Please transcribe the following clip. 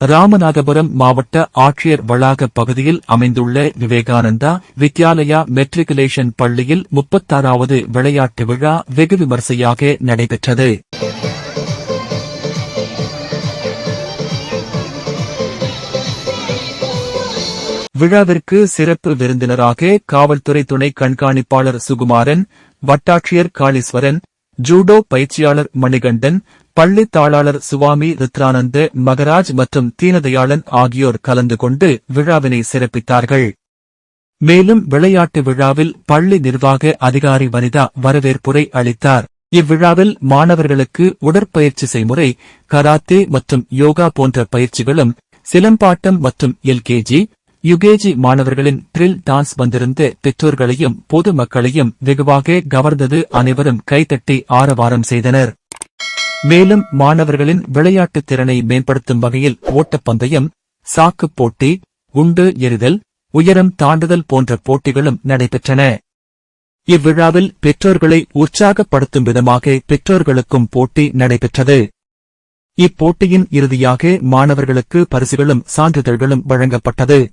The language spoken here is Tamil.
ராமநாதபுரம் மாவட்ட ஆட்சியர் வளாக பகுதியில் அமைந்துள்ள விவேகானந்தா வித்யாலயா மெட்ரிகுலேஷன் பள்ளியில் முப்பத்தாறாவது விளையாட்டு விழா வெகு விமர்சையாக நடைபெற்றது. விழாவிற்கு சிறப்பு விருந்தினராக காவல்துறை துணை கண்காணிப்பாளர் சுகுமாரன் வட்டாட்சியர் காளீஸ்வரன் ஜூடோ பயிற்சியாளர் மணிகண்டன் பள்ளி தாளாளர் சுவாமி ருத்ரானந்த மகராஜ் மற்றும் தீனதயாளன் ஆகியோர் கலந்து கொண்டு விழாவினை சிறப்பித்தார்கள். மேலும் விளையாட்டு விழாவில் பள்ளி நிர்வாக அதிகாரி வனிதா வரவேற்புரை அளித்தார். இவ்விழாவில் மாணவர்களுக்கு உடற்பயிற்சி செய்முறை கராத்தே மற்றும் யோகா போன்ற பயிற்சிகளும் சிலம்பாட்டம் மற்றும் எல்கேஜி யுகேஜி மாணவர்களின் ட்ரில் டான்ஸ் வந்திருந்த பெற்றோர்களையும் பொதுமக்களையும் வெகுவாக கவர்ந்தது அனைவரும் கைதட்டி ஆரவாரம் செய்தனர். மேலும் மாணவர்களின் விளையாட்டுத் திறனை மேம்படுத்தும் வகையில் ஓட்டப்பந்தயம் சாக்குப் போட்டி குண்டு எறிதல் உயரம் தாண்டுதல் போன்ற போட்டிகளும் நடைபெற்றன. இவ்விழாவில் பெற்றோர்களை உற்சாகப்படுத்தும் விதமாக பெற்றோர்களுக்கும் போட்டி நடைபெற்றது. இப்போட்டியின் இறுதியாக மாணவர்களுக்கு பரிசுகளும் சான்றிதழ்களும் வழங்கப்பட்டது.